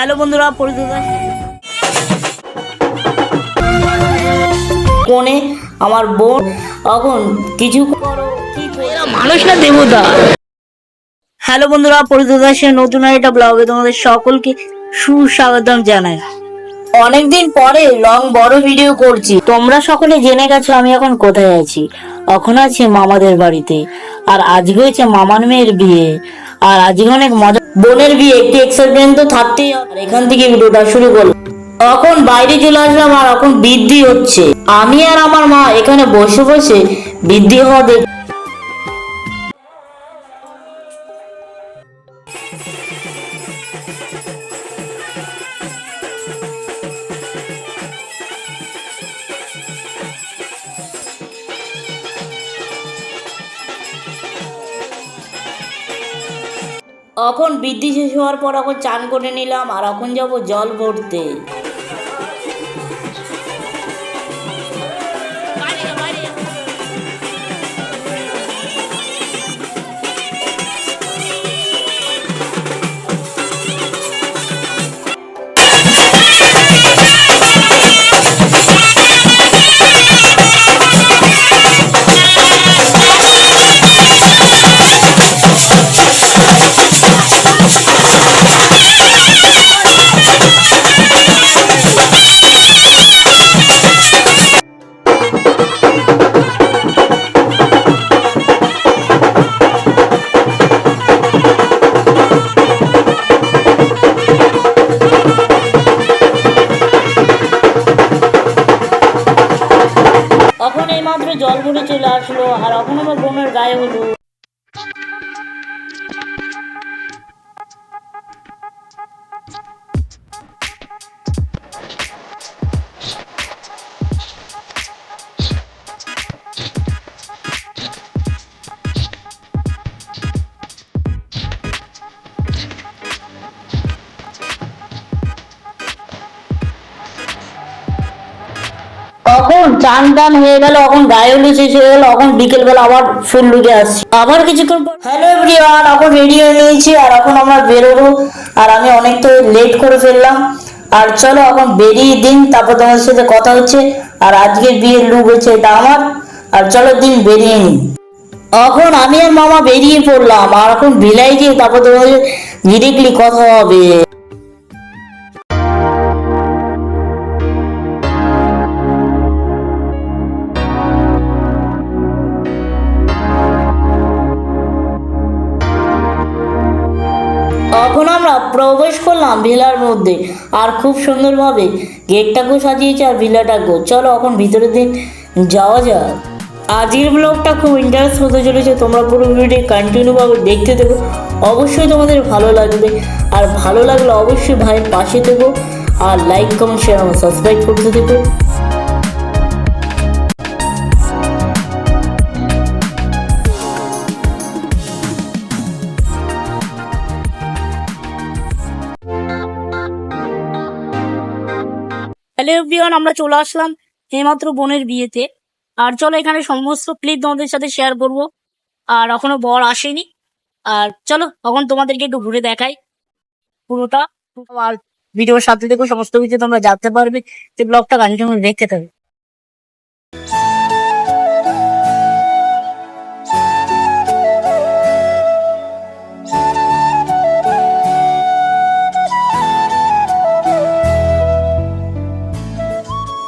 Hello বন্ধুরা পরিচিত কোণে আমার বোন এখন কিছু করো। কি করো? মানুষ না দেবতা? হ্যালো বন্ধুরা পরিচিত দাসের নতুন একটা ব্লগে তোমাদের সকলকে সুস্বাগতম জানাই। অনেকদিন পরে লং বড় ভিডিও করছি। তোমরা সকলে জেনে গেছো আমি এখন কোথায় আছি। এখন আছি মামাদের বাড়িতে। আর আজকে হয়েছে মামার মেয়ের বিয়ে। আর আজকে অনেক মজা। বোনের বিয়ে, একটি এক্সাইটমেন্ট তো থাকতেই। আর এখান থেকে ভিডিওটা শুরু করলাম। তখন বাইরে চলে আসলাম আর এখন বৃদ্ধি হচ্ছে। আমি আর আমার মা এখানে বসে বসে বৃদ্ধি হওয়া দেখ এখন বৃদ্ধি শেষ হওয়ার পর এখন চান করে নিলাম আর এখন যাব জল ভরতে। এখন এই মাত্র জল ভরে চলে আসলো আর এখন আমার বোনের গায়ে হলো এখন চান টান হয়ে গেল, এখন গায়ে হলুদ শেষ হয়ে গেল, এখন বিকেল বেলা আবার ফুল লুকে আসছি। আবার কিছুক্ষণ পর হ্যালো এভরিওয়ান এখন রেডি হয়ে নিয়েছি আর এখন আমরা বেরোবো। আর আমি অনেকটা লেট করে ফেললাম। আর চলো এখন বেরিয়ে দিন, তারপর তোমাদের সাথে কথা হচ্ছে। আর আজকে বিয়ের লুক হচ্ছে এটা আমার। আর চলো দিন বেরিয়ে নিই। এখন আমি আর মামা বেরিয়ে পড়লাম, আর এখন ভিলাই গিয়ে তারপর তোমাদের ডিরেক্টলি কথা হবে। এখন আমরা প্রবেশ করলাম ভিলার মধ্যে। আর খুব সুন্দরভাবে গেটটাকেও সাজিয়েছে আর ভিলাটাকেও। চলো এখন ভিতরের দিন যাওয়া যাক। আজকের ব্লগটা খুব ইন্টারেস্ট হতে চলেছে। তোমরা পুরো ভিডিও কন্টিনিউভাবে দেখতে দেবো অবশ্যই তোমাদের ভালো লাগবে। আর ভালো লাগলে অবশ্যই ভাইয়ের পাশে থেকো। আর লাইক কমেন্ট শেয়ার সাবস্ক্রাইব করতে থেকো। এভরিওয়ান আমরা চলে আসলাম এইমাত্র বোনের বিয়েতে। আর চলো এখানে সমস্ত ক্লিপ তোমাদের সাথে শেয়ার করব। আর এখনও বর আসেনি। আর চলো এখন তোমাদেরকে একটু ঘুরে দেখাই পুরোটা। আর ভিডিওর সাথে দেখো সমস্ত কিছু তোমরা জানতে পারবে যে ব্লগটা কন্টিনিউ দেখতে থাকবে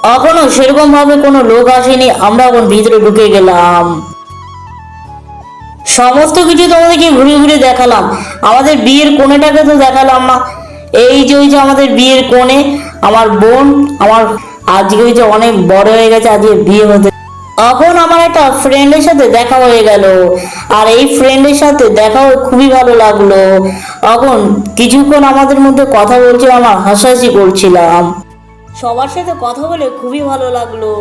এখনও সেরকম ভাবে কোনো লোক আসেনি, আমরা এখন ভিতরে ঢুকে গেলাম। সমস্ত কিছু তোমাদেরকে ঘুরে ঘুরে দেখালাম। আমাদের বিয়ের কোণেটাকে তো দেখালাম না। এই যে ওই যে আমাদের বিয়ের কোণে, আমার বোন, আমার আজকে ওই যে অনেক বড় হয়ে গেছে, আজকে বিয়ে হতে। এখন আমার একটা ফ্রেন্ডের সাথে দেখা হয়ে গেল। আর এই ফ্রেন্ডের সাথে দেখা হয়ে খুবই ভালো লাগল। এখন কিছুক্ষণ আমাদের মধ্যে কথা বলছিল আমার হাসাহাসি করছিলাম। সবার সাথে কথা বলে খুবই ভালো লাগলো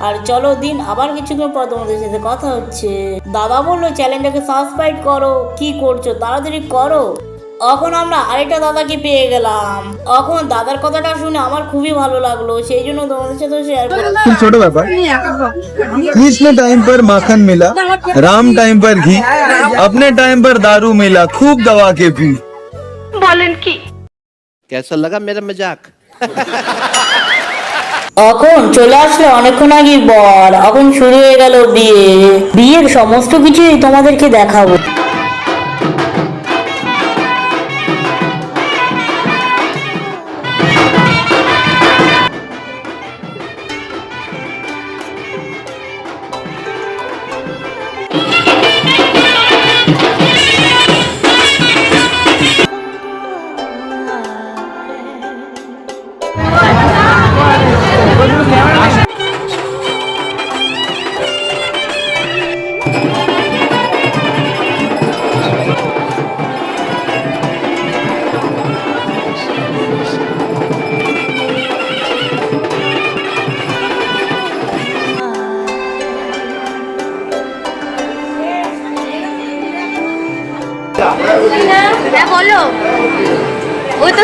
আর চলো দিন আবার কিছুক্ষণ পর তোমাদের সাথে কথা হচ্ছে দাদা বললো চ্যানেলটাকে সাবস্ক্রাইব করো কি করছো তাড়াতাড়ি করো এখন আমরা আরেকটা দাদাকে পেয়ে গেলাম এখন দাদার কথাটা শুনে আমার খুবই ভালো লাগলো সেই জন্য তোমাদের সাথে শেয়ার করলাম খুব ছোট ব্যাপার कृष्ण टाइम पर माखन मिला राम टाइम पर घी अपने टाइम पर दारू मिला खूब दवा के पी বলেন কি कैसा लगा मेरा मजाक এখন চলে আসলে অনেকক্ষণ আগে বর, এখন শুরু হয়ে গেল বিয়ে। বিয়ের সমস্ত কিছুই তোমাদেরকে দেখাবো। হ্যাঁ বলো। তো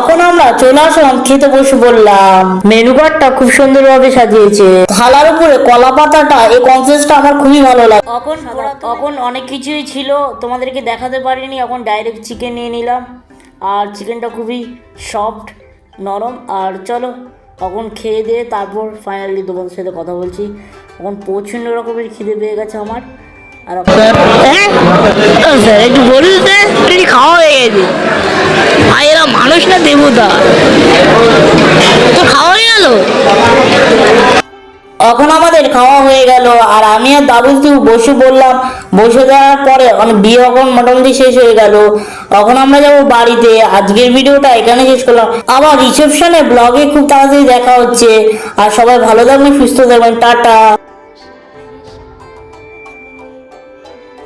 এখন আমরা চলে আসলাম খেতে বসে বললাম মেনু কার্ডটা খুব সুন্দরভাবে সাজিয়েছে। থালার উপরে কলা পাতাটা এই কনসেপ্টটা আমার খুবই ভালো লাগে। এখন এখন অনেক কিছুই ছিল তোমাদেরকে দেখাতে পারিনি এখন ডাইরেক্ট চিকেন নিয়ে নিলাম। আর চিকেনটা খুবই সফট নরম। আর চলো তখন খেয়ে দিয়ে তারপর ফাইনালি তোমাদের সাথে কথা বলছি। এখন প্রচণ্ড রকমের খিদে পেয়ে গেছে আমার। আর একটু বলুন খাওয়া হয়ে গেছে। মানুষ না দেবতা? তো খাওয়া হয়ে গেল? এখন আমাদের খাওয়া হয়ে গেল, আর আমি আর কেউ বসে বললাম, বসে দেওয়ার পরে বিয়ে এখন মোটামুটি শেষ হয়ে গেল। তখন আমরা যাব বাড়িতে। আজকের ভিডিওটা এখানে শেষ করলাম। আবার রিসেপশনে ব্লগে খুব তাড়াতাড়ি দেখা হচ্ছে। আর সবাই ভালো থাকবেন, সুস্থ থাকবেন। টাটা।